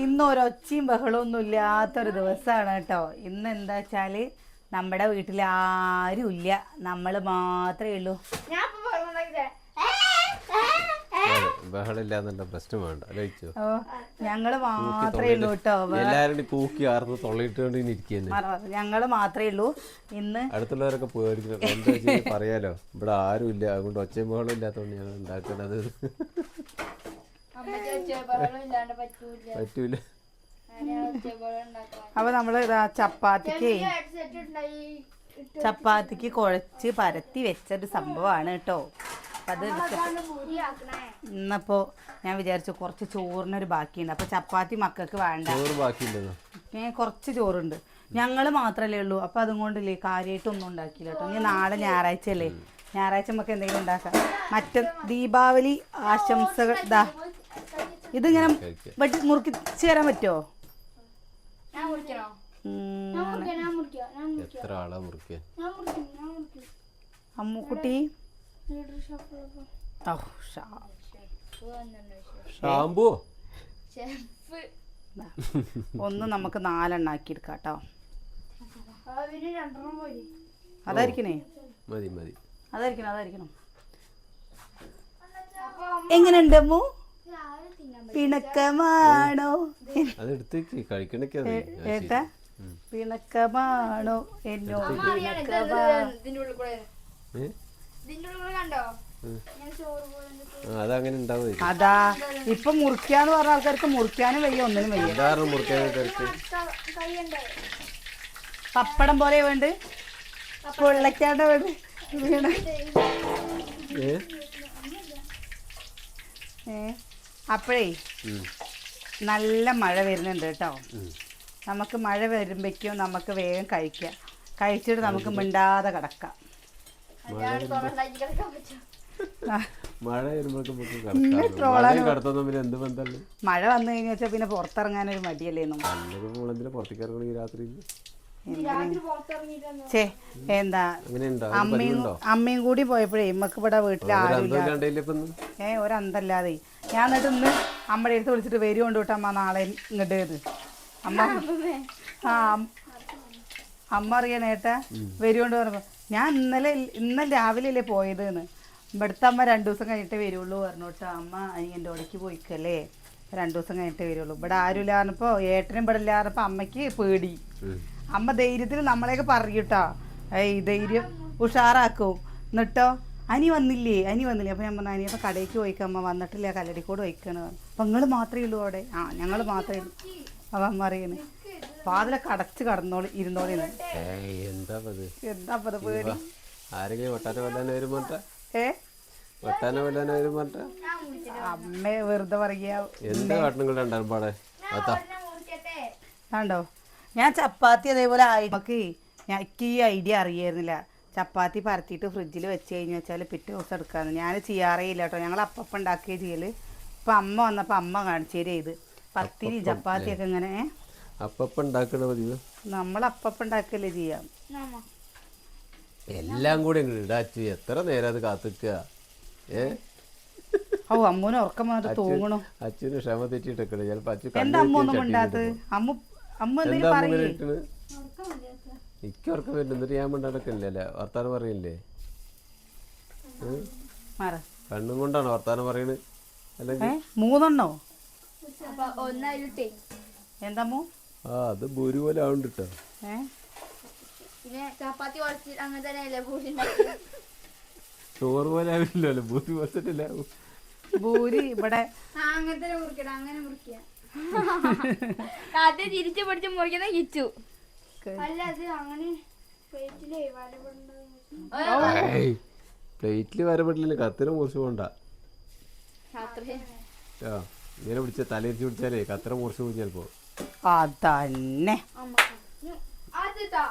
ഇന്ന് ഒരൊച്ചയും ബഹളമൊന്നും ഇല്ലാത്തൊരു ദിവസമാണ് കേട്ടോ. ഇന്ന് എന്താ വെച്ചാൽ നമ്മുടെ വീട്ടിൽ ആരും ഇല്ല. നമ്മൾ മാത്രമേ ഉള്ളൂ. ബഹളില്ലാന്നുള്ള പ്രശ്നം വേണ്ട. ആലോചിച്ചോ ഓ ഞങ്ങൾ മാത്രമേ ഉള്ളൂ കേട്ടോ. എല്ലാരും കൂടി കൂക്കി ആർന്ന് തൊള്ളിട്ടുകൊണ്ട് ഇങ്ങനെ ഇരിക്കുന്നത് ഞങ്ങൾ മാത്രമേ ഉള്ളൂ. ഇന്ന് അടുത്തുള്ളവരൊക്കെ പേടിക്കണം. എന്താ വെച്ചാൽ പറയാലോ ഇവിടെ ആരും ഇല്ല. അതുകൊണ്ട് ഒച്ചയും ബഹളം ഇല്ലാത്തതുകൊണ്ട് ഞങ്ങൾ ഇല്ലാണ്ട് പറ്റൂല. അപ്പൊ നമ്മൾ ഇതാ ചപ്പാത്തിക്ക് ചപ്പാത്തിക്ക് കുഴച്ച് പരത്തി വെച്ചൊരു സംഭവമാണ് കേട്ടോ. അത് ഇന്നപ്പോ ഞാൻ വിചാരിച്ചു കുറച്ച് ചോറിനൊരു ബാക്കിയുണ്ട്. അപ്പൊ ചപ്പാത്തി മക്കൾക്ക് വേണ്ട. കുറച്ച് ചോറുണ്ട്. ഞങ്ങൾ മാത്രമല്ലേ ഉള്ളൂ. അപ്പൊ അതുകൊണ്ടില്ലേ കാര്യമായിട്ടൊന്നും ഉണ്ടാക്കില്ല കേട്ടോ. ഇനി നാളെ ഞായറാഴ്ച അല്ലേ ഞായറാഴ്ച നമുക്ക് എന്തെങ്കിലും ഉണ്ടാക്കാം. മറ്റേ ദീപാവലി ആശംസകൾ ഇതാ ഇതിങ്ങനെ വെട്ടി മുറുക്കിച്ച് തരാൻ പറ്റുമോ ഞാൻ മുറിക്കണോ? ഞാൻ മുറിക്കാം ഞാൻ മുറിക്കാം എത്ര ആളാ മുറിക്കാൻ ഞാൻ മുറിക്കും ഞാൻ മുറിക്കും. അമ്മുക്കുട്ടി ഷാമ്പു. ഒന്ന് നമുക്ക് നാലെണ്ണാക്കി എടുക്കാം കേട്ടോ അതായിരിക്കണേ? മതി മതി. അതായിരിക്കണം അതായിരിക്കണം. എങ്ങനെയുണ്ട് അമ്മു? പിണക്കമാണോ ഏട്ടാ പിണക്കമാണോ എന്നോട് അതങ്ങനെ ഉണ്ടാവും അതാ ഇപ്പൊ മുറിക്കാന്ന് പറഞ്ഞ ആൾക്കാർക്ക് മുറിക്കാനും വയ്യ ഒന്നിനും വയ്യ പപ്പടം പോലെ വേണ്ട പൊള്ളക്കാണ്ട വേണ്ട വീണ ഏ ഏ അപ്പോഴേ നല്ല മഴ വരുന്നുണ്ട് കേട്ടോ. നമുക്ക് മഴ വരുമ്പോഴേക്കും നമുക്ക് വേഗം കഴിക്കാം കഴിച്ചിട്ട് നമുക്ക് മിണ്ടാതെ കിടക്കാം. മഴ മഴ വന്നു കഴിഞ്ഞാൽ പിന്നെ പുറത്തിറങ്ങാനൊരു മടിയല്ലേ നമ്മൾ പുറത്തേക്ക് ഇറങ്ങണമെങ്കിൽ രാത്രി ചേ എന്താ? അമ്മയും അമ്മയും കൂടി പോയപ്പോഴേ നമുക്ക് ഇവിടെ വീട്ടിൽ ആരും? ഏ ഒരന്തല്ലാതെ ഞാൻ എന്നിട്ട് ഇന്ന് അമ്മയുടെ അടുത്ത് വിളിച്ചിട്ട് വരും കൊണ്ട് വിട്ടമ്മ നാളെ ഇങ്ങോട്ട് ഇത്. അമ്മ ആ അമ്മ അറിയാനേട്ടാ വരുകൊണ്ട് പറഞ്ഞപ്പോ ഞാൻ ഇന്നലെ ഇന്നലെ രാവിലെ അല്ലേ പോയത് എന്ന്. ഇവിടുത്തെ അമ്മ രണ്ടു ദിവസം കഴിഞ്ഞിട്ടേ വരുള്ളൂ പറഞ്ഞു കേട്ടോ. അമ്മ അനിയന്റെ ഇടയ്ക്ക് പോയിക്കല്ലേ. രണ്ടു ദിവസം കഴിഞ്ഞിട്ടേ വരുള്ളൂ. ഇവിടെ ആരും ഇല്ലായിരുന്നപ്പോ ഏട്ടനും ഇവിടെ ഇല്ലാന്നപ്പോ അമ്മയ്ക്ക് പേടി. അമ്മ ധൈര്യത്തിൽ നമ്മളെയൊക്കെ പറയൂട്ടോ. ഏയ് ധൈര്യം ഉഷാറാക്കും. എന്നിട്ടോ? അനി വന്നില്ലേ? അനി വന്നില്ലേ? അപ്പം ഞാൻ പറഞ്ഞു അനിയപ്പം കടയ്ക്ക് പോയിക്ക അമ്മ. വന്നിട്ടില്ല? കല്ലടിക്കോട് പോയിക്കാണ്. അപ്പം നിങ്ങൾ മാത്രമേ ഉള്ളൂ അവിടെ? ആ ഞങ്ങൾ മാത്രമേ ഉള്ളൂ. അപ്പം അമ്മ അറിയണേ വാതിലെ കടച്ച് കടന്നോളി ഇരുന്നോളി എന്താ ഇപ്പൊ ഇത്? എന്താ പേടി? ആരെങ്കിലും ഒട്ടാന കൊല്ലാൻ വരും പറഞ്ഞ ഏ? ഒട്ടാന കൊല്ലാൻ വരും പറഞ്ഞ അമ്മ വെറുതെ പറയുക. എന്താ പാടെ അതാ ഞാൻ ചപ്പാത്തി അതേപോലെ ആയി നമുക്ക് എനിക്ക് ഈ ഐഡിയ അറിയായിരുന്നില്ല. ചപ്പാത്തി പരത്തിയിട്ട് ഫ്രിഡ്ജിൽ വെച്ച് കഴിഞ്ഞ് വെച്ചാൽ പിറ്റേ ദിവസം എടുക്കാമെന്ന് ഞാൻ ചെയ്യാറേ ഇല്ല കേട്ടോ. ഞങ്ങൾ അപ്പം ഉണ്ടാക്കിയ ചെയ്യൽ ഇപ്പം അമ്മ വന്നപ്പോൾ അമ്മ കാണിച്ചു തരേ ഇത്. പത്തിരി ചപ്പാത്തിയൊക്കെ ഇങ്ങനെ നമ്മൾ അപ്പം ഉണ്ടാക്കിയല്ലേ ചെയ്യാം. എല്ലാം കൂടി ഇടാച്ചു. എത്ര നേരം അത് കാത്തിക്കുക ഏ? ഓ അമ്മൂന് ഉറക്കം വന്നിട്ട് തൂങ്ങണു. അച്ഛന് ക്ഷമ തെറ്റിട്ടൊക്കെ ചിലപ്പോ അച്ഛൻ എന്താ അമ്മ ഒന്നും ഉണ്ടാത്തത് അമ്മ അമ്മ എന്താ എന്തെങ്കിലും പറയേ. എനിക്ക് ഉറക്കം എന്നിട്ട് ഞാൻ മിണ്ടാടക്കല്ലേ വർത്താനം പറയില്ലേ? കണ്ണും കൊണ്ടാണ് വർത്താനം പറയണ്? അല്ലെങ്കിൽ മൂന്നെണ്ണോ? എന്താ ആ അത് ബുരു പോലെ ആവുണ്ട് കേട്ടോ ചപ്പാത്തി അങ്ങനെ തന്നെയല്ലേ. ചോറ് പോലെ ആവില്ലല്ലോ ഭൂരി പോലെ ഭൂരി ഇവിടെ ആ അങ്ങനെ മുറിക്കണം അങ്ങനെ മുറിക്കുക ആദ്യം തിരിച്ചു പിടിച്ച് മുറിക്കുന്ന കിച്ചു. അല്ല അത് അങ്ങനെ പ്ലേറ്റിൽ പ്ലേറ്റിൽ വരപ്പെട്ടില്ല കത്തിര മുറിച്ച് പോണ്ട. ആ ഇങ്ങനെ പിടിച്ച തലയിരിച്ച് പിടിച്ചാലേ കത്തിര മുറിച്ചു പോകും ചിലപ്പോ. അതന്നെ. അത് താ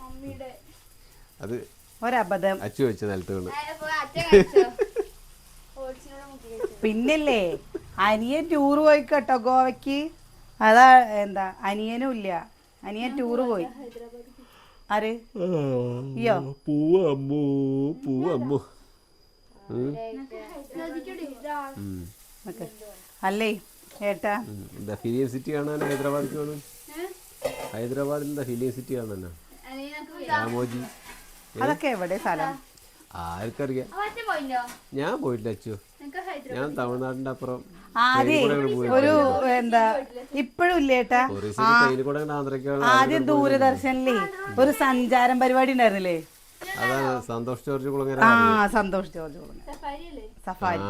മമ്മിയുടെ അത് ഒരബദ്ധം. അച്ചു വെച്ച നിലത്ത് വീണ് പിന്നല്ലേ? അനിയൻ ടൂർ പോയി കേട്ടോ ഗോവയ്ക്ക്. അതാ എന്താ അനിയനും ഇല്ല. അനിയൻ ടൂർ പോയി. ആര്? അയ്യോ പൂവമ്മു പൂവമ്മു. അല്ലേ ഏട്ടാ. എന്താ ഫിലിം സിറ്റി കാണാൻ ഹൈദരാബാദിക്ക് ഹൈദരാബാദിന്റെ ഹൈദരാബാദിൽ എന്താ ഫിലിം സിറ്റി കാണാനാ? രാമോജി. അതൊക്കെ എവിടെ സ്ഥലം? ആർക്കറിയാം. ഞാൻ പോയിട്ടില്ല അച്ചു. ഹൈദരാബാദ് ഞാൻ തമിഴ്നാടിന്റെ അപ്പുറം. ആദ്യം. ഒരു എന്താ ഇപ്പോഴും ഇല്ല ഏട്ടാ? ഒറീസയിൽ ട്രെയിനിൽ കൂടെ അങ്ങട് ആന്ധ്രയ്ക്കാണ് ആദ്യം ദൂരദർശനിലേ ഒരു സഞ്ചാരം പരിപാടി ഉണ്ടായിരുന്നില്ലേ? അതാണ് സന്തോഷ് ജോർജ് കുളങ്ങര ആ സന്തോഷ് ജോർജ് കുളങ്ങര. സഫാരി അല്ലേ സഫാരി.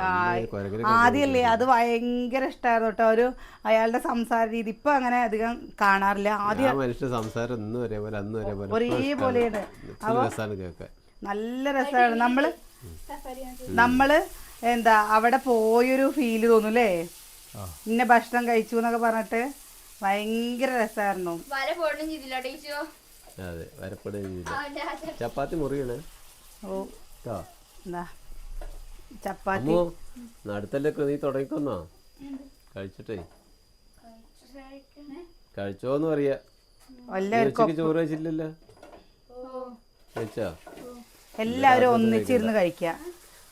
ആ അന്ന് കൊരങ്ങനെ ആദ്യമല്ലേ അത് ഭയങ്കര ഇഷ്ടമായിരുന്നു കേട്ടോ. ഒരു അയാളുടെ സംസാര രീതി. ഇപ്പൊ അങ്ങനെ അധികം കാണാറില്ല. ആദ്യം മനുഷ്യ സംസാരം ഇന്നും ഒരേപോലെ അന്നും ഒരേപോലെ. ഒരേപോലെയാണ് നല്ല രസമാണ് നമ്മൾ സഫാരി നമ്മൾ എന്താ അവിടെ പോയൊരു ഫീൽ തോന്നൂലേ? ഇന്ന ഭക്ഷണം കഴിച്ചു എന്നൊക്കെ പറഞ്ഞിട്ട് ഭയങ്കര രസമായിരുന്നു അതെ വരപ്പെടുകയില്ല അവന്റെ ചപ്പാത്തി മുറിയാണ്. ഓ. എന്താ ചപ്പാത്തി? നടുത്തല്ലൊക്കെ നീ തുടങ്ങിക്കൊന്നോ? കഴിച്ചിട്ടേ. കഴിച്ചോന്ന് പറയാ. ചോറ് കഴിച്ചില്ലല്ലോ? കഴിച്ചോ? എല്ലാവരും ഒന്നിച്ചിരുന്ന് കഴിക്കുക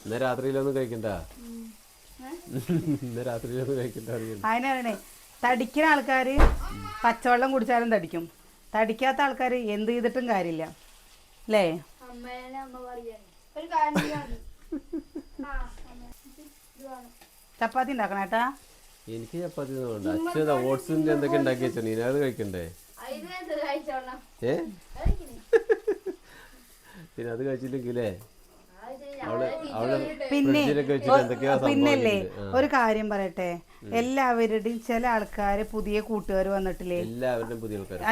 ഇന്ന് രാത്രിയിലൊന്നും കഴിക്കണ്ട. ഇന്ന് രാത്രിയിലൊന്നും കഴിക്കണ്ട അതിനാണേ തടിക്കുന്ന ആൾക്കാർ പച്ചവെള്ളം കുടിച്ചാലും തടിക്കും. തടിക്കാത്ത ആൾക്കാർ എന്ത് ചെയ്തിട്ടും കാര്യമില്ല. അല്ലേ. ചപ്പാത്തി ഉണ്ടാക്കണം ഏട്ടാ. എനിക്ക് ചപ്പാത്തി വേണ്ട. അച്ഛൻ ഓട്സിന്റെ എന്തൊക്കെ ഉണ്ടാക്കി വെച്ചോ? നീ അത് കഴിക്കണ്ടേ. ഏ? കഴിക്കണേ. പിന്നെ അത് കഴിച്ചില്ലെങ്കിലേ ആ, ഇത് ഞാൻ അവൾ അവൾ പിന്നെ പിന്നല്ലേ ഒരു കാര്യം പറയട്ടെ. എല്ലാവരുടെയും ചില ആൾക്കാര് പുതിയ കൂട്ടുകാർ വന്നിട്ടില്ലേ?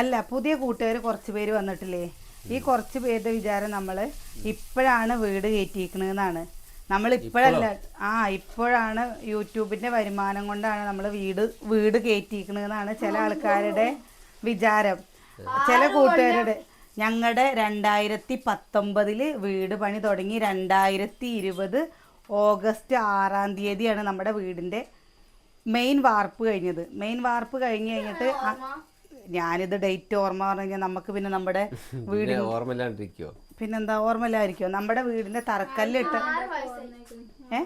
അല്ല പുതിയ കൂട്ടുകാർ കുറച്ച് പേര് വന്നിട്ടില്ലേ? ഈ കുറച്ച് പേരുടെ വിചാരം നമ്മൾ ഇപ്പോഴാണ് വീട് കയറ്റിയിരിക്കണെന്നാണ് നമ്മൾ ഇപ്പോഴല്ല ആ ഇപ്പോഴാണ് യൂട്യൂബിന്റെ വരുമാനം കൊണ്ടാണ് നമ്മൾ വീട് വീട് കയറ്റിയിരിക്കണെന്നാണ് ചില ആൾക്കാരുടെ വിചാരം. ചില കൂട്ടുകാരുടെ ഞങ്ങളുടെ രണ്ടായിരത്തി പത്തൊമ്പതിൽ വീട് പണി തുടങ്ങി രണ്ടായിരത്തി ഇരുപത് ഓഗസ്റ്റ് ആറാം തീയതിയാണ് നമ്മുടെ വീടിന്റെ മെയിൻ വാർപ്പ് കഴിഞ്ഞത്. മെയിൻ വാർപ്പ് കഴിഞ്ഞ് കഴിഞ്ഞിട്ട് ഞാനിത് ഡേറ്റ് ഓർമ്മ പറഞ്ഞു കഴിഞ്ഞാൽ നമുക്ക് പിന്നെ നമ്മുടെ വീട് ഓർമ്മയില്ലാണ്ടിരിക്കോ പിന്നെന്താ ഓർമ്മയില്ലായിരിക്കോ നമ്മുടെ വീടിന്റെ തറക്കല്ലിട്ട് ഏ?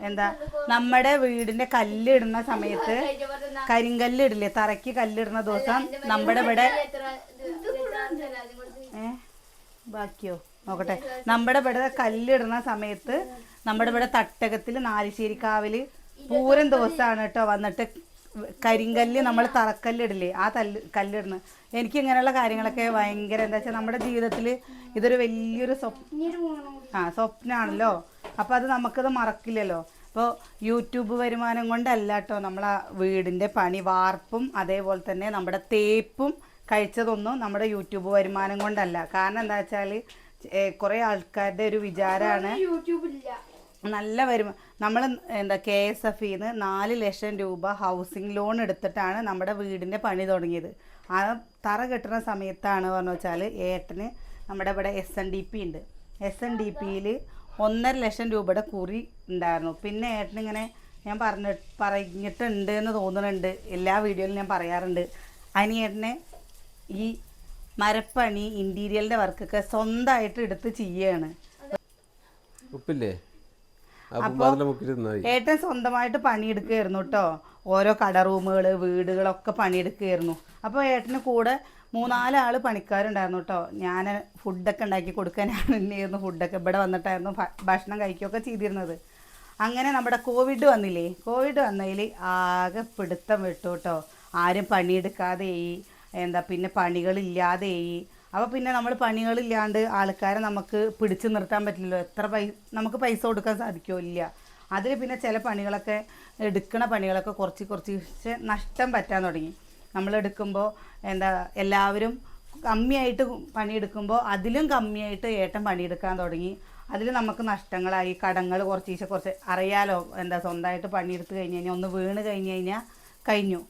എന്താ നമ്മുടെ വീടിന്റെ കല്ലിടുന്ന സമയത്ത് കരിങ്കല്ലിടില്ലേ തറയ്ക്ക് കല്ലിടുന്ന ദിവസം നമ്മുടെ ഇവിടെ ഏ? ബാക്കിയോ? നോക്കട്ടെ. നമ്മുടെ ഇവിടെ കല്ലിടുന്ന സമയത്ത് നമ്മുടെ ഇവിടെ തട്ടകത്തിൽ നാലിശ്ശേരിക്കാവിൽ പൂരം ദിവസമാണ് കേട്ടോ വന്നിട്ട് കരിങ്കല്ല് നമ്മൾ തറക്കല്ലിടില്ലേ ആ തല്ല് കല്ലിടുന്നത്. എനിക്ക് ഇങ്ങനെയുള്ള കാര്യങ്ങളൊക്കെ ഭയങ്കര എന്താ വെച്ചാൽ നമ്മുടെ ജീവിതത്തിൽ ഇതൊരു വലിയൊരു സ്വപ്ന ആ സ്വപ്നമാണല്ലോ അപ്പോൾ അത് നമുക്കത് മറക്കില്ലല്ലോ. അപ്പോൾ യൂട്യൂബ് വരുമാനം കൊണ്ടല്ല കേട്ടോ നമ്മളെ വീടിന്റെ പണി വാർപ്പും അതേപോലെ തന്നെ നമ്മുടെ തേപ്പും കഴിച്ചതൊന്നും നമ്മുടെ യൂട്യൂബ് വരുമാനം കൊണ്ടല്ല. കാരണം എന്താ വെച്ചാൽ കുറേ ആൾക്കാരുടെ ഒരു വിചാരമാണ് നല്ല വരുമാനം നമ്മൾ എന്താ കെ എസ് എഫ് ഇന്ന് നാല് ലക്ഷം രൂപ ഹൗസിംഗ് ലോൺ എടുത്തിട്ടാണ് നമ്മുടെ വീടിന്റെ പണി തുടങ്ങിയത്. ആ തറ കെട്ടുന്ന സമയത്താണ് പറഞ്ഞു വെച്ചാൽ ഏട്ടന് നമ്മുടെ ഇവിടെ എസ് എൻ ഡി പി ഉണ്ട്. എസ് എൻ ഡി പിയിൽ ഒന്നര ലക്ഷം രൂപയുടെ കുറി ഉണ്ടായിരുന്നു. പിന്നെ ഏട്ടനിങ്ങനെ ഞാൻ പറഞ്ഞ പറഞ്ഞിട്ടുണ്ട് എന്ന് തോന്നുന്നുണ്ട്. എല്ലാ വീഡിയോയിലും ഞാൻ പറയാറുണ്ട്. അതിന് ഏട്ടനെ ഈ മരപ്പണി ഇന്റീരിയലിന്റെ വർക്കൊക്കെ സ്വന്തമായിട്ട് എടുത്ത് ചെയ്യാണ്. ഉപ്പില്ലേ? ഏട്ടൻ സ്വന്തമായിട്ട് പണിയെടുക്കുകയായിരുന്നു കേട്ടോ. ഓരോ കട റൂമുകൾ വീടുകളൊക്കെ പണിയെടുക്കുകയായിരുന്നു. അപ്പോൾ ഏട്ടന് കൂടെ മൂന്നാലാൾ പണിക്കാരുണ്ടായിരുന്നു കേട്ടോ ഞാൻ ഫുഡൊക്കെ ഉണ്ടാക്കി കൊടുക്കാനാണ് ഞാൻ ഫുഡൊക്കെ ഇവിടെ വന്നിട്ടായിരുന്നു ഭക്ഷണം കഴിക്കുകയൊക്കെ ചെയ്തിരുന്നത്. അങ്ങനെ നമ്മുടെ കോവിഡ് വന്നില്ലേ? കോവിഡ് വന്നതിൽ ആകെ പിടുത്തം വിട്ടു കേട്ടോ ആരും പണിയെടുക്കാതെയായി എന്താ പിന്നെ പണികളില്ലാതെയായി അപ്പോൾ പിന്നെ നമ്മൾ പണികളില്ലാണ്ട് ആൾക്കാരെ നമുക്ക് പിടിച്ചു നിർത്താൻ പറ്റില്ലല്ലോ. എത്ര പൈസ നമുക്ക് പൈസ കൊടുക്കാൻ സാധിക്കുമോ ഇല്ല. അതിൽ പിന്നെ ചില പണികളൊക്കെ എടുക്കണ പണികളൊക്കെ കുറച്ച് കുറച്ച് നഷ്ടം പറ്റാൻ തുടങ്ങി. നമ്മൾ എടുക്കുമ്പോൾ എന്താ എല്ലാവരും കമ്മിയായിട്ട് പണിയെടുക്കുമ്പോൾ അതിലും കമ്മിയായിട്ട് ഏട്ടൻ പണിയെടുക്കാൻ തുടങ്ങി. അതിൽ നമുക്ക് നഷ്ടങ്ങളായി. കടങ്ങൾ കുറച്ച് കുറച്ച് അറിയാലോ എന്താ സ്വന്തമായിട്ട് പണിയെടുത്ത് കഴിഞ്ഞ് കഴിഞ്ഞാൽ ഒന്ന് വീണ് കഴിഞ്ഞ് കഴിഞ്ഞാൽ കഴിഞ്ഞു.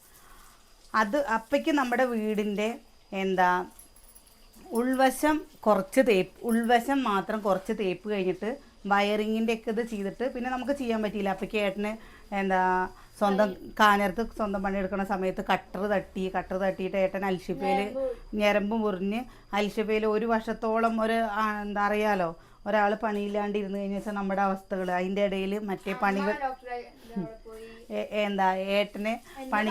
അത് അപ്പയ്ക്ക് നമ്മുടെ വീടിന്റെ എന്താ ഉൾവശം കുറച്ച് തേപ്പ് ഉൾവശം മാത്രം കുറച്ച് തേപ്പ് കഴിഞ്ഞിട്ട് വയറിങ്ങിന്റെ ഒക്കെ ഇത് ചെയ്തിട്ട് പിന്നെ നമുക്ക് ചെയ്യാൻ പറ്റിയില്ല. അപ്പയ്ക്ക് ഏട്ടന് എന്താ സ്വന്തം കാനർത്ത് സ്വന്തം പണിയെടുക്കുന്ന സമയത്ത് കട്ടർ തട്ടി കട്ടർ തട്ടിയിട്ട് ഏട്ടൻ അൽഷിപ്പയിൽ ഞരമ്പ് മുറിഞ്ഞ്. അൽഷിപ്പയിൽ ഒരു വർഷത്തോളം ഒരു എന്താ അറിയാലോ ഒരാൾ പണിയില്ലാണ്ട് ഇരുന്ന് കഴിഞ്ഞാൽ വെച്ചാൽ നമ്മുടെ അവസ്ഥകൾ അതിന്റെ ഇടയിൽ മറ്റേ പണികൾ എന്താ ഏട്ടനെ പണി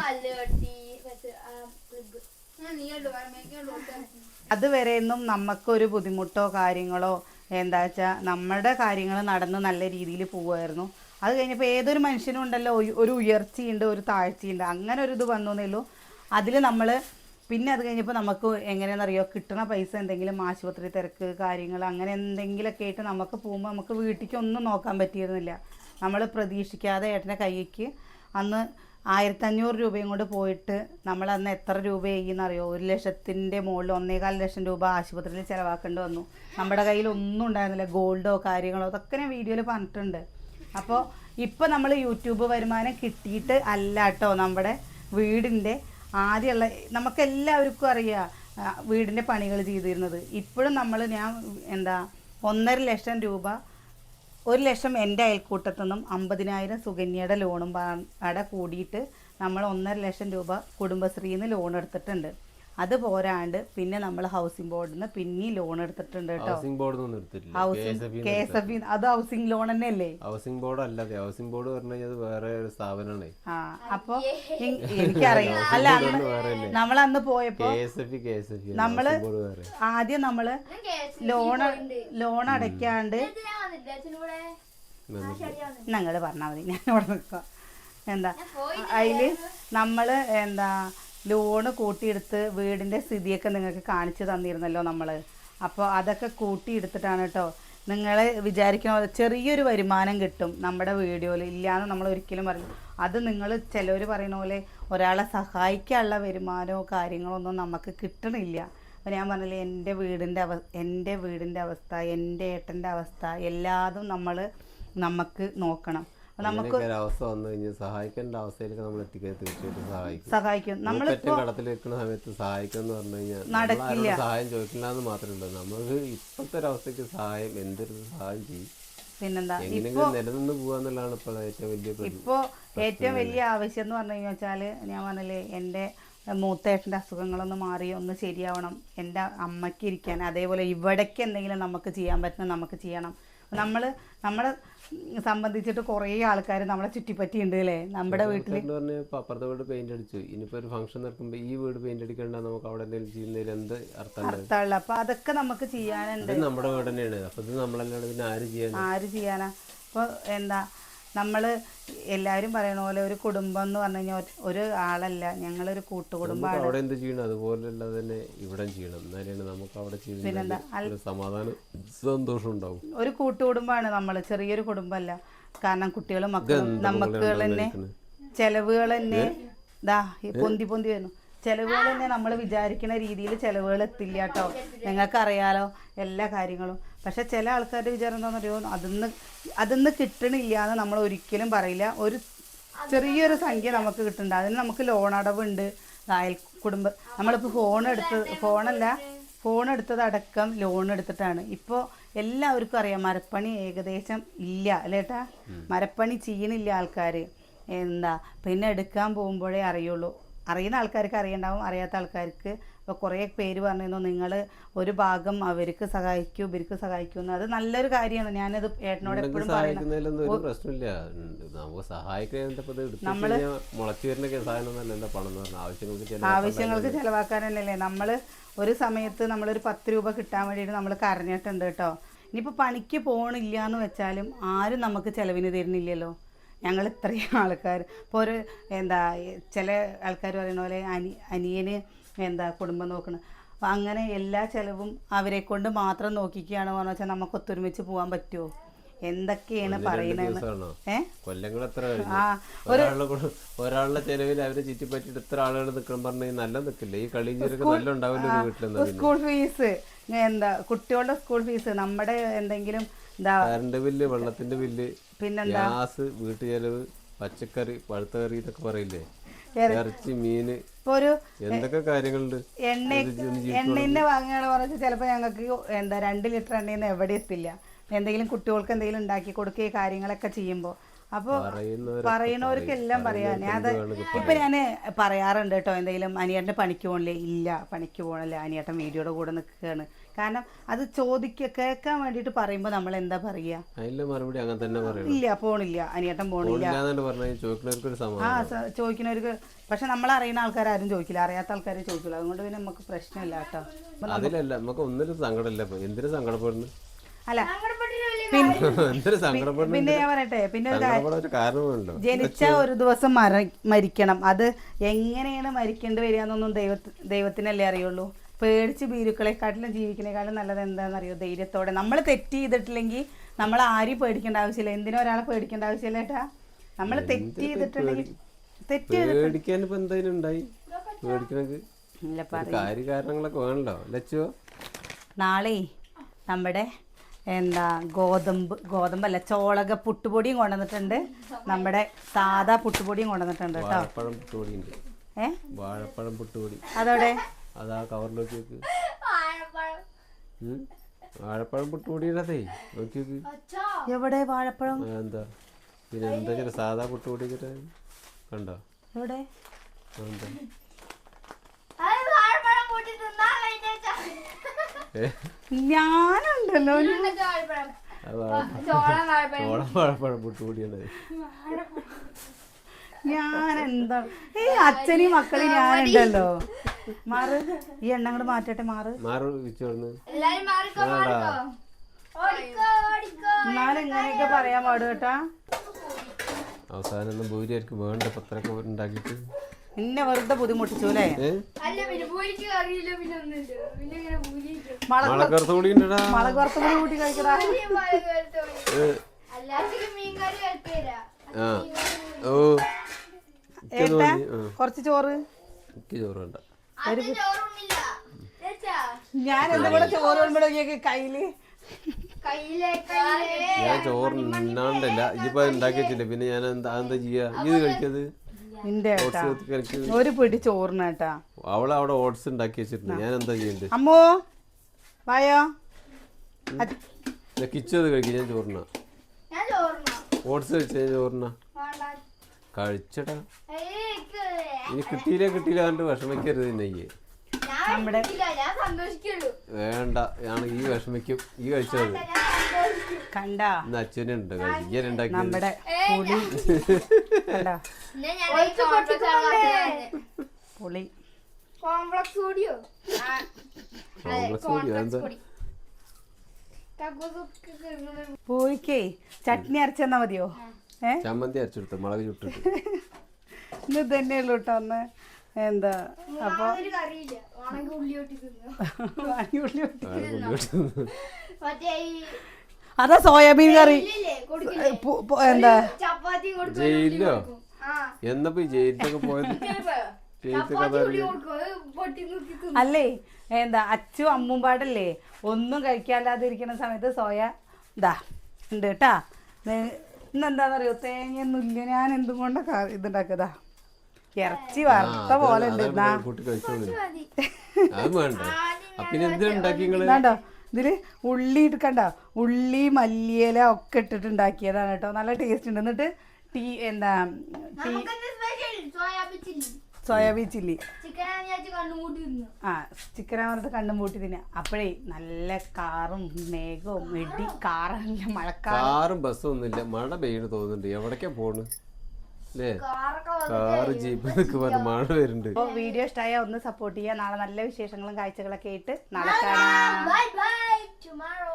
അതുവരെയൊന്നും നമുക്കൊരു ബുദ്ധിമുട്ടോ കാര്യങ്ങളോ എന്താ വെച്ചാൽ നമ്മുടെ കാര്യങ്ങൾ നടന്ന് നല്ല രീതിയിൽ പോവുമായിരുന്നു അത് കഴിഞ്ഞപ്പോൾ ഏതൊരു മനുഷ്യനും ഉണ്ടല്ലോ ഒരു- ഉയർച്ചയുണ്ട് ഒരു താഴ്ചയുണ്ട് അങ്ങനെ ഒരു ഇത് എന്നേ ഉള്ളൂ അതിൽ നമ്മൾ പിന്നെ അത് കഴിഞ്ഞപ്പോൾ നമുക്ക് എങ്ങനെയാണെന്നറിയോ കിട്ടണ പൈസ എന്തെങ്കിലും ആശുപത്രി തിരക്ക് കാര്യങ്ങൾ അങ്ങനെ എന്തെങ്കിലുമൊക്കെ ആയിട്ട് നമുക്ക് പോകുമ്പോൾ നമുക്ക് വീട്ടിലേക്ക് ഒന്നും നോക്കാൻ പറ്റിയിരുന്നില്ല. നമ്മൾ പ്രതീക്ഷിക്കാതെ ഏട്ടന്റെ കൈക്ക് അന്ന് ആയിരത്തഞ്ഞൂറ് രൂപയും കൊണ്ട് പോയിട്ട് നമ്മൾ അന്ന് എത്ര രൂപയെന്നറിയോ ഒരു ലക്ഷത്തിന്റെ മുകളിൽ ഒന്നേകാൽ ലക്ഷം രൂപ ആശുപത്രിയിൽ ചിലവാക്കേണ്ടി വന്നു. നമ്മുടെ കയ്യിൽ ഒന്നും ഉണ്ടായിരുന്നില്ല. ഗോൾഡോ കാര്യങ്ങളോ? അതൊക്കെ ഞാൻ വീഡിയോയിൽ പറഞ്ഞിട്ടുണ്ട്. അപ്പോൾ ഇപ്പോൾ നമ്മൾ യൂട്യൂബ് വരുമാനം കിട്ടിയിട്ട് അല്ല കേട്ടോ നമ്മുടെ വീടിന്റെ ആദ്യമുള്ള നമുക്കെല്ലാവർക്കും അറിയാം വീടിന്റെ പണികൾ ചെയ്തിരുന്നത്. ഇപ്പോഴും നമ്മൾ ഞാൻ എന്താ ഒന്നര ലക്ഷം രൂപ ഒരു ലക്ഷം എന്റെ അയൽക്കൂട്ടത്തു നിന്നും അമ്പതിനായിരം സുകന്യയുടെ ലോണും പാടെ കൂടിയിട്ട് നമ്മൾ ഒന്നര ലക്ഷം രൂപ കുടുംബശ്രീയിൽ നിന്ന് ലോൺ എടുത്തിട്ടുണ്ട്. അത് പോരാണ്ട് പിന്നെ നമ്മൾ ഹൗസിംഗ് ബോർഡിൽ നിന്ന് പിന്നെയും ലോൺ എടുത്തിട്ടുണ്ട് കേട്ടോ. ഹൗസിംഗ് ബോർഡിൽ നിന്ന് എടുത്തിട്ടില്ല. ഹൗസിംഗ് കെ എസ് എഫ് അത് ഹൗസിംഗ് ലോൺ തന്നെയല്ലേ? ഹൗസിംഗ് ബോർഡ് അല്ലാതെ. ഹൗസിംഗ് ബോർഡ് പറഞ്ഞാൽ അത് വേറെ ഒരു സ്ഥാപനമാണ് ആ അപ്പോൾ എനിക്കറിയാം അല്ല നമ്മൾ അന്ന് പോയപ്പോ നമ്മൾ ആദ്യം നമ്മൾ ലോൺ ലോൺ അടയ്ക്കാണ്ട് ഞങ്ങൾ പറഞ്ഞാൽ മതി. ഞാൻ അവിടെ നിൽക്കാം. എന്താ? അതിൽ നമ്മൾ നമ്മൾ എന്താ ലോണ് കൂട്ടിയെടുത്ത് വീടിന്റെ സ്ഥിതിയൊക്കെ നിങ്ങൾക്ക് കാണിച്ചു തന്നിരുന്നല്ലോ നമ്മൾ അപ്പോൾ അതൊക്കെ കൂട്ടിയെടുത്തിട്ടാണ് കേട്ടോ. നിങ്ങൾ വിചാരിക്കണ ചെറിയൊരു വരുമാനം കിട്ടും നമ്മുടെ വീഡിയോയിൽ. ഇല്ലയെന്ന് നമ്മൾ ഒരിക്കലും പറയും. അത് നിങ്ങൾ ചിലവർ പറയുന്ന പോലെ ഒരാളെ സഹായിക്കാനുള്ള വരുമാനമോ കാര്യങ്ങളോ ഒന്നും നമുക്ക് കിട്ടണില്ല. അപ്പോൾ ഞാൻ പറഞ്ഞില്ലേ എന്റെ വീടിന്റെ അവ എന്റെ വീടിന്റെ അവസ്ഥ എന്റെ ഏട്ടന്റെ അവസ്ഥ എല്ലാതും നമ്മൾ നമുക്ക് നോക്കണം. നമുക്ക് അവസ്ഥ വന്നു കഴിഞ്ഞാൽ സഹായിക്കേണ്ട അവസ്ഥയിലേക്ക് നമ്മൾ എത്തിക്കാൻ തീർച്ചയായിട്ടും സഹായിക്കും. സഹായിക്കും. നമ്മൾ കടത്തിൽ നിൽക്കുന്ന സമയത്ത് സഹായിക്കും എന്ന് പറഞ്ഞു കഴിഞ്ഞാൽ നടക്കില്ല. സഹായം ചോദിക്കില്ല എന്ന് മാത്രമേ ഉള്ളൂ നമുക്ക് ഇപ്പോഴത്തെ ഒരു അവസ്ഥയ്ക്ക് സഹായം എന്തൊരു സഹായം ചെയ്യും? പിന്നെന്താ? ഇപ്പോ നിലനിന്ന് പോകാന്നുള്ളതാണ് ഇപ്പോൾ ഏറ്റവും വലിയ പ്രതി ഏറ്റവും വലിയ ആവശ്യം എന്ന് പറഞ്ഞു വെച്ചാൽ ഞാൻ പറഞ്ഞില്ലേ എന്റെ മൂത്തേട്ടന്റെ അസുഖങ്ങളൊന്ന് മാറി ഒന്ന് ശരിയാവണം. എന്റെ അമ്മയ്ക്ക് ഇരിക്കാൻ അതേപോലെ ഇവിടേക്ക് എന്തെങ്കിലും നമുക്ക് ചെയ്യാൻ പറ്റുന്ന നമുക്ക് ചെയ്യണം. നമ്മൾ നമ്മളെ സംബന്ധിച്ചിട്ട് കുറേ ആൾക്കാർ നമ്മളെ ചുറ്റിപ്പറ്റിയുണ്ട് അല്ലേ നമ്മുടെ വീട്ടിൽ അപ്പുറത്തെ വീട് പെയിന്റ് അടിച്ചു. ഇനിയിപ്പോ ഒരു ഫംഗ്ഷൻ നടക്കുമ്പോൾ ഈ വീട് പെയിന്റ് അടിക്കേണ്ട നമുക്ക് അവിടെ എന്തെങ്കിലും ചെയ്യുന്നതിൽ എന്ത് അർത്ഥമുള്ള അപ്പോൾ അതൊക്കെ നമുക്ക് ചെയ്യാനുണ്ട്. നമ്മുടെ വീട് തന്നെയാണ്. അപ്പൊ ഇത് നമ്മളല്ലാണ്ട് പിന്നെ ആര് ചെയ്യാൻ ആര് ചെയ്യാനാ? അപ്പോൾ എന്താ നമ്മൾ എല്ലാവരും പറയണ പോലെ ഒരു കുടുംബം എന്ന് പറഞ്ഞു കഴിഞ്ഞാൽ ഒരു ആളല്ല. ഞങ്ങളൊരു കൂട്ടുകുടുംബമാണ് അവിടെ എന്ത് ചെയ്യണം? അതുപോലെയുള്ള തന്നെ ഇവിടെ ചെയ്യണം. എന്നാലാണ് നമുക്ക് അവിടെ സമാധാനം സന്തോഷം ഉണ്ടാവും. ഒരു കൂട്ടുകുടുംബമാണ് നമ്മൾ ചെറിയൊരു കുടുംബമല്ല കാരണം കുട്ടികളും മക്കളും നമുക്ക് തന്നെ ചെലവുകൾ തന്നെ ദാ പൊന്തി പൊന്തി വരുന്നു. ചെലവുകൾ തന്നെ നമ്മൾ വിചാരിക്കുന്ന രീതിയിൽ ചെലവുകൾ എത്തില്ല കേട്ടോ. നിങ്ങൾക്കറിയാലോ എല്ലാ കാര്യങ്ങളും. പക്ഷെ ചില ആൾക്കാരുടെ വിചാരം എന്താണെന്ന് അറിയോ അതിന്ന് അതിന്ന് കിട്ടണില്ല എന്ന് നമ്മൾ ഒരിക്കലും പറയില്ല. ഒരു ചെറിയൊരു സംഖ്യ നമുക്ക് കിട്ടുന്നുണ്ട്. അതിന് നമുക്ക് ലോൺ അടവുണ്ട്. അയൽ കുടുംബ നമ്മളിപ്പോൾ ഫോൺ എടുത്ത് ഫോണല്ല ഫോൺ എടുത്തതടക്കം ലോൺ എടുത്തിട്ടാണ്. ഇപ്പോൾ എല്ലാവർക്കും അറിയാം മരപ്പണി ഏകദേശം ഇല്ല അല്ലേട്ടാ മരപ്പണി ചെയ്യണില്ല ആൾക്കാർ എന്താ? പിന്നെ എടുക്കാൻ പോകുമ്പോഴേ അറിയുള്ളൂ. അറിയുന്ന ആൾക്കാർക്ക് അറിയണ്ടാവും അറിയാത്ത ആൾക്കാർക്ക് ഇപ്പോൾ കുറേ പേര് പറഞ്ഞിരുന്നു നിങ്ങൾ ഒരു ഭാഗം അവർക്ക് സഹായിക്കൂ ഇവർക്ക് സഹായിക്കൂ എന്ന്. അത് നല്ലൊരു കാര്യമാണ്. ഞാനത് ഏട്ടനോട് എപ്പോഴും പറയുന്നത് ആവശ്യങ്ങൾക്ക് ചിലവാക്കാനല്ലേ നമ്മൾ ഒരു സമയത്ത് നമ്മളൊരു പത്ത് രൂപ കിട്ടാൻ വേണ്ടിയിട്ട് നമ്മൾ കരഞ്ഞിട്ടുണ്ട് കേട്ടോ. ഇനിയിപ്പോൾ പണിക്ക് പോകണില്ല എന്ന് വെച്ചാലും ആരും നമുക്ക് ചിലവിന് തരുന്നില്ലല്ലോ. ഞങ്ങൾ ഇത്രയും ആൾക്കാർ ഇപ്പോൾ ഒരു എന്താ ചില ആൾക്കാർ പറയുന്ന പോലെ അനി അനിയന് എന്താ കുടുംബം നോക്കണം. അപ്പം അങ്ങനെ എല്ലാ ചിലവും അവരെ കൊണ്ട് മാത്രം നോക്കിക്കുകയാണ് പറഞ്ഞു വെച്ചാൽ നമുക്ക് ഒത്തൊരുമിച്ച് പോകാൻ പറ്റുമോ എന്തൊക്കെയാണ് പറയുന്നത് കൊല്ലങ്ങൾ എത്ര ഒരാളുടെ ചെലവിൽ അവരെ ചുറ്റിപ്പറ്റിട്ട് ഇത്ര ആളുകൾ നിൽക്കണം പറഞ്ഞാൽ നല്ല നിൽക്കില്ല? ഈ കളിയും നല്ല ഉണ്ടാവില്ല വീട്ടിലെന്നാ സ്കൂൾ ഫീസ്. എന്താ കുട്ടികളുടെ സ്കൂൾ ഫീസ്. നമ്മുടെ എന്തെങ്കിലും എന്താ കറണ്ട് ബില്ല് വെള്ളത്തിന്റെ ബില്ല് പിന്നെന്താ? ഗ്യാസ് വീട്ടു ചെലവ് പച്ചക്കറി പഴുത്ത കറി ഇതൊക്കെ പറയില്ലേ? ഇറച്ചി മീന് ഇപ്പൊ ഒരു എന്തൊക്കെ കാര്യങ്ങളുണ്ട്? എണ്ണ എണ്ണയിന്ന് വാങ്ങുകയാണ് പറഞ്ഞാൽ ചിലപ്പോ ഞങ്ങൾക്ക് എന്താ രണ്ട് ലിറ്റർ എണ്ണയിൽ എവിടെ എത്തില്ല. എന്തെങ്കിലും കുട്ടികൾക്ക് എന്തെങ്കിലും ഉണ്ടാക്കി കൊടുക്കുകയോ കാര്യങ്ങളൊക്കെ ചെയ്യുമ്പോൾ അപ്പോൾ പറയുന്നവർക്ക് എല്ലാം പറയാനേ അത് ഇപ്പൊ ഞാൻ പറയാറുണ്ട് കേട്ടോ എന്തെങ്കിലും അനിയേട്ടന്റെ പണിക്ക് പോകണില്ലേ ഇല്ല പണിക്ക് പോകണില്ല അനിയേട്ടൻ വീഡിയോയുടെ കൂടെ നിൽക്കുകയാണ് കാരണം അത് ചോദിക്ക കേൾക്കാൻ വേണ്ടിട്ട് പറയുമ്പോൾ നമ്മൾ എന്താ പറയാ? മറുപടി അങ്ങനെ തന്നെ ഇല്ല പോണില്ല. അനിയേട്ടൻ പോണില്ല. ആ ചോദിക്കുന്നവർക്ക് പക്ഷെ നമ്മൾ അറിയുന്ന ആൾക്കാർ ആരും ചോദിക്കില്ല. അറിയാത്ത ആൾക്കാരെ ചോദിക്കില്ല. അതുകൊണ്ട് പിന്നെ നമുക്ക് പ്രശ്നമില്ല കേട്ടോ. അതിലല്ല നമുക്ക് ഒന്നിനും സങ്കടമില്ല. എന്തിനു സങ്കടപ്പെടുന്നു? അല്ല. പിന്നെ ഞാൻ പറയട്ടെ പിന്നെ ജനിച്ച ഒരു ദിവസം മര മരിക്കണം. അത് എങ്ങനെയാണ് മരിക്കേണ്ടി വരിക എന്നൊന്നും ദൈവത്തി ദൈവത്തിനല്ലേ അറിയുള്ളൂ. പേടിച്ച് ഭീരുക്കളെക്കാട്ടിലും ജീവിക്കുന്നേക്കാളും നല്ലത് എന്താണെന്ന് എന്താണെന്നറിയോ? ധൈര്യത്തോടെ. നമ്മൾ തെറ്റ് ചെയ്തിട്ടില്ലെങ്കിൽ നമ്മൾ ആരെയും പേടിക്കേണ്ട ആവശ്യമില്ല. എന്തിനും ഒരാളെ പേടിക്കേണ്ട ആവശ്യമില്ല ഏട്ടാ? നമ്മൾ തെറ്റ് ചെയ്തിട്ടുണ്ടെങ്കിൽ തെറ്റ് പേടിക്കാൻ ഇപ്പൊ ഉണ്ടായി? പേടിക്കണക്ക്? ഇല്ല ഒരു കാര്യ കാരണങ്ങളൊക്കെ വേണല്ലോ. ലച്ചോ? നാളെ നമ്മുടെ എന്താ ഗോതമ്പ് ഗോതമ്പല്ല ചോളക പുട്ടുപൊടിയും കൊണ്ടുവന്നിട്ടുണ്ട്. നമ്മുടെ സാധാ പുട്ടുപൊടിയും കൊണ്ടുവന്നിട്ടുണ്ട് കേട്ടോ. വാഴപ്പഴം പുട്ടുപൊടി ഉണ്ട് ഏ? വാഴപ്പഴം പുട്ടുപൊടി. അതോടെ അതാ കവറിലേക്ക് വെക്ക് വാഴപ്പഴം. പുട്ടുപൊടിയുടെ നോക്കി എവിടെ വാഴപ്പഴം? എന്താ? പിന്നെ എന്താ ചില സാധാ പുട്ടുപൊടി കണ്ടോ? എവിടെ? ആ, വാഴപ്പഴം വേണ്ടി അച്ഛാ. ഏ അച്ഛനെയും മക്കളെയും ഞാനുണ്ടല്ലോ. മാറ് ഈ എണ്ണ കൂടെ മാറ്റട്ടെ മാറ്. മാറു എന്നാലും ഇങ്ങനെയൊക്കെ പറയാൻ പാടും കേട്ടാ. അവസാനം ഒന്നും ഭൂരിയായിരിക്കും. വേണ്ട പത്രമൊക്കെ ഉണ്ടാക്കിയിട്ട്. എന്നെ വെറുതെ ബുദ്ധിമുട്ടിച്ചു അല്ലേ ഏ അല്ല പിന്നെ അറിയില്ല പിന്നെ ഒന്നുമില്ല. പിന്നെ ഇങ്ങനെ പൂരിക്ക് മുളക് മുളകറുത്ത കൂടി ഉണ്ടടാ മുളക് വറുത്ത കൂടി കൂട്ടി കഴിക്കടാ. ആ. ഓ. എനിക്ക് ഏട്ടാ തോന്നി ആ. കുറച്ച് ചോറ്. എനിക്ക് ചോറ് വേണ്ട. ഞാൻ എന്താ കൂടെ ചോറ് കൊണ്ടുപോയി കയ്യിൽ? ഞാൻ ചോറ് ഇന്നാണ്ടല്ല ഇതിപ്പോ ഉണ്ടാക്കി വെച്ചില്ല പിന്നെ ഞാൻ എന്താ എന്താ ചെയ്യാ? ഇത് കഴിക്കത് നിന്റെ ഏട്ടാ ഒരു പിടി ചോറിന് അവൾ അവിടെ ഓട്സ് ഉണ്ടാക്കി വെച്ചിട്ടുണ്ട്. ഞാൻ എന്താ ചെയ്യണ്ടേ? അമ്മോ വായോ. അത് ഞാൻ കഴിക്കും ഞാൻ ചോറിന. ഞാൻ ചോറിനോ. ഓട്സ് കഴിച്ച ഞാൻ ചോറിന? വേണ്ട. കഴിച്ചടാ. ഇനി കിട്ടിയില്ല കിട്ടിയില്ല കണ്ട് വിഷമിക്കരുത് നെയ്യ് ഞാൻ വിളിക്കില്ല, ഞാൻ സന്തോഷിക്കുള്ളൂ. വേണ്ട ഞാൻ ഈ വിഷമിക്കും. ഈ സന്തോഷിക്കും കണ്ടാ? നമ്മുടെ പുളി. കണ്ടാ. പുളി. കോംപ്ലക്സ് ചട്നി അരച്ചെന്നാ മതിയോ? ചമ്മന്തി അരച്ചെടുത്തു മുളക് ചുട്ടിട്ട്. ഇന്ന് തന്നെ ഉള്ളു കേട്ടോ ഒന്ന് എന്താ? അപ്പൊ ഉള്ളി ഒട്ടി അതാ സോയാബീൻ കറി. എന്താ? ജയിലിലോ? എന്നപ്പോ ജയിലിലൊക്കെ പോയത്? അല്ലേ? എന്താ അച്ചു അമ്മും പാടല്ലേ? ഒന്നും കഴിക്കാല്ലാതെ ഇരിക്കുന്ന സമയത്ത് സോയ ഇതാ ഉണ്ട് കേട്ടാ ഇന്നെന്താണെന്നറിയോ തേങ്ങയൊന്നും ഇല്ല. ഞാൻ എന്തും കൊണ്ടാ ക- ഇതുണ്ടാക്കതാ ഇറച്ചി വറുത്ത പോലെ ഉണ്ട് ഇതിൽ ഉള്ളി എടുക്കണ്ട ഉള്ളി മല്ലിയില ഒക്കെ ഇട്ടിട്ട് ഉണ്ടാക്കിയതാണ് കേട്ടോ. നല്ല ടേസ്റ്റ് ഉണ്ട്. എന്നിട്ട് ടീ എന്താ ടീ സ്പെഷ്യൽ സോയാബീൻ ചില്ലി ആ ചിക്കൻ പറഞ്ഞിട്ട് കണ്ണും പൂട്ടി തിന്നെ അപ്പോഴേ നല്ല കാറും മേഘവും ഇടി കാറും മഴക്കാറ്. കാറും ബസ്സും ഒന്നുമില്ല. മഴ പെയ്യണ തോന്നുന്നുണ്ട്. എവിടേക്കാ പോണ്? അല്ലേ കാറ് ജീപ്പ് എന്നൊക്കെ പറഞ്ഞ് മഴ വരുന്നുണ്ട് അപ്പോൾ വീഡിയോ ഇഷ്ടമായ ഒന്ന് സപ്പോർട്ട് ചെയ്യുക നാളെ നല്ല വിശേഷങ്ങളും കാഴ്ചകളൊക്കെ ആയിട്ട് നാളെ കാണാം. Bye bye tomorrow